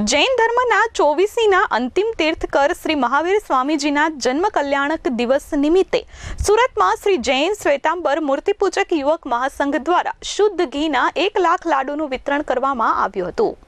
જૈન ધર્મના ચોવીસીના અંતિમ તીર્થકર શ્રી મહાવીર સ્વામીજીના જન્મ કલ્યાણક દિવસ નિમિત્તે સુરતમાં શ્રી જૈન શ્વેતાંબર મૂર્તિપૂજક યુવક મહાસંઘ દ્વારા શુદ્ધ ઘીના એક લાખ લાડુનું વિતરણ કરવામાં આવ્યું હતું.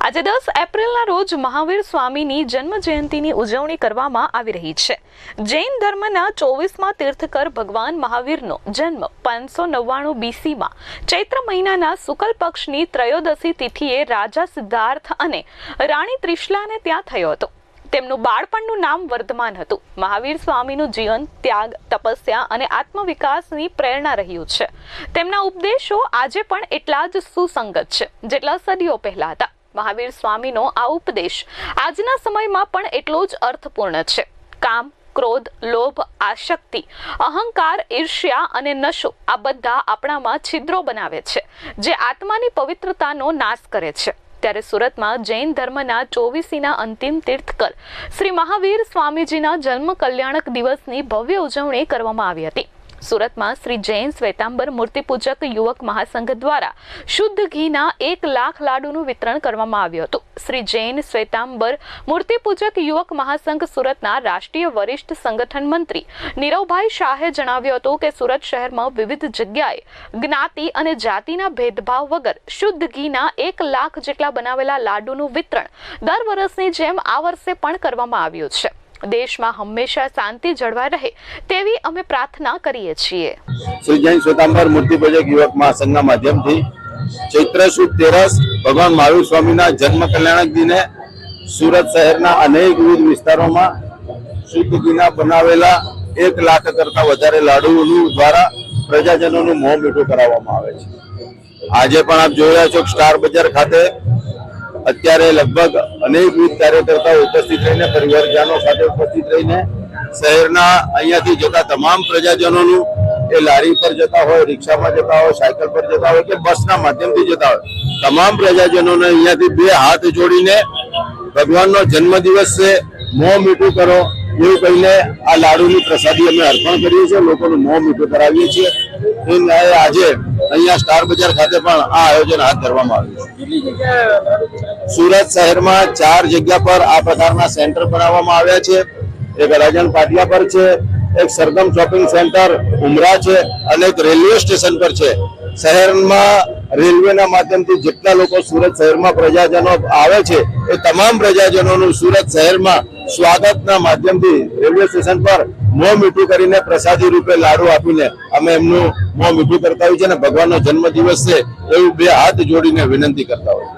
આજે દસ એપ્રિલના રોજ મહાવીર સ્વામીની જન્મ જયંતિની ઉજવણી કરવામાં આવી રહી છે. જૈન ધર્મના ચોવીસમાં તીર્થકર ભગવાન મહાવીરનો જન્મ પાંચસો નવ્વાણું બીસીમાં ચૈત્ર મહિનાના શુકલ પક્ષની ત્રયોદશી તિથિએ રાજા સિદ્ધાર્થ અને રાણી ત્રિશલાને ત્યાં થયો હતો. તેમનું બાળપણનું નામ વર્ધમાન હતું. મહાવીર સ્વામીનું જીવન ત્યાગ, તપસ્યા અને આત્મવિકાસની પ્રેરણા રહ્યું છે. તેમના ઉપદેશો આજે પણ એટલા જ સુસંગત છે જેટલા સદીઓ પહેલા હતા. મહાવીર સ્વામીનો આ ઉપદેશ. આજના સમયમાં પણ એટલો જ અર્થપૂર્ણ છે. કામ, ક્રોધ, લોભ, આશક્તિ, અહંકાર, ઈર્ષ્યા અને નશો આ બધા આપણામાં છિદ્રો બનાવે છે, જે આત્માની પવિત્રતાનો નાશ કરે છે. ત્યારે સુરતમાં જૈન ધર્મના ચોવીસીના અંતિમ તીર્થકર શ્રી મહાવીર સ્વામીજીના જન્મ કલ્યાણક દિવસની ભવ્ય ઉજવણી કરવામાં આવી હતી. સુરતમાં શ્રી જૈન શ્વેતાંબર મૂર્તિપૂજક યુવક મહાસંઘ દ્વારા શુદ્ધ ઘીના એક લાખ લાડુનું વિતરણ કરવામાં આવ્યું હતું. શ્રી જૈન શ્વેતાંબર મૂર્તિપૂજક યુવક મહાસંઘ સુરતના રાષ્ટ્રીય વરિષ્ઠ સંગઠન મંત્રી નીરવભાઈ શાહે જણાવ્યું હતું કે સુરત શહેરમાં વિવિધ જગ્યાએ જ્ઞાતિ અને જાતિના ભેદભાવ વગર શુદ્ધ ઘીના એક લાખ જેટલા બનાવેલા લાડુનું વિતરણ દર વર્ષની જેમ આ વર્ષે પણ કરવામાં આવ્યું છે. દેશમાં હંમેશા શાંતિ જળવાઈ રહે તેવી અમે પ્રાર્થના કરીએ છીએ. શ્રી જૈન શ્વેતાંબર મૂર્તિપૂજક યુવક મહાસંઘના માધ્યમથી. ચૈત્ર સુદ તેરસ, ભગવાન મહાવીર સ્વામીના જન્મ કલ્યાણક દિને સુરત શહેરના અનેક વિવિધ વિસ્તારોમાં શુદ્ધ ઘીના બનાવેલા એક લાખ કરતા વધારે લાડુનું દ્વારા પ્રજાજનોનું મોં મીઠું કરાવવામાં આવે છે. આજે પણ આપ જોઈ રહ્યા છો સ્ટાર બજાર ખાતે અત્યારે લગભગ અનેક વિવિધ કાર્યકર્તાઓ ઉપસ્થિત રહીને, પરિવારજનો સાથે ઉપસ્થિત રહીને શહેરના અહીંયાથી જતા તમામ પ્રજાજનોનું એ લારી પર જતા હોય, રિક્ષામાં જતા હોય, સાયકલ પર જતા હોય કે બસના માધ્યમથી જતા હોય, તમામ પ્રજાજનોને અહીંયાથી બે હાથ જોડીને ભગવાનનો જન્મદિવસ છે, મોં મીઠું કરો એવું કહીને આ લાડુની પ્રસાદી અમે અર્પણ કરીએ છીએ, લોકોનું મોં મીઠું કરાવીએ છીએ. એ આજે અહીંયા સ્ટાર બજાર ખાતે પણ આ આયોજન હાથ ધરવામાં આવ્યું છે? સુરત શહેરમાં ચાર જગ્યા પર આ પ્રકારના સેન્ટર બનાવવામાં આવ્યા છે. એક રાજન પાટિયા પર છે, એક સરગમ શોપિંગ સેન્ટર ઉમરા છે અને એક રેલવે સ્ટેશન પર છે. શહેરમાં રેલવેના માધ્યમથી જેટલા લોકો સુરત શહેરમાં પ્રજાજનો આવે છે, એ તમામ પ્રજાજનોનું સુરત શહેરમાં સ્વાગતના માધ્યમથી રેલવે સ્ટેશન પર મોં મીઠું કરીને પ્રસાદી રૂપે લાડુ આપીને અમે એમનું મોં મીઠું કરતા હોય છે અને ભગવાનનો જન્મદિવસ છે, એવું બે હાથ જોડીને વિનંતી કરતા હોય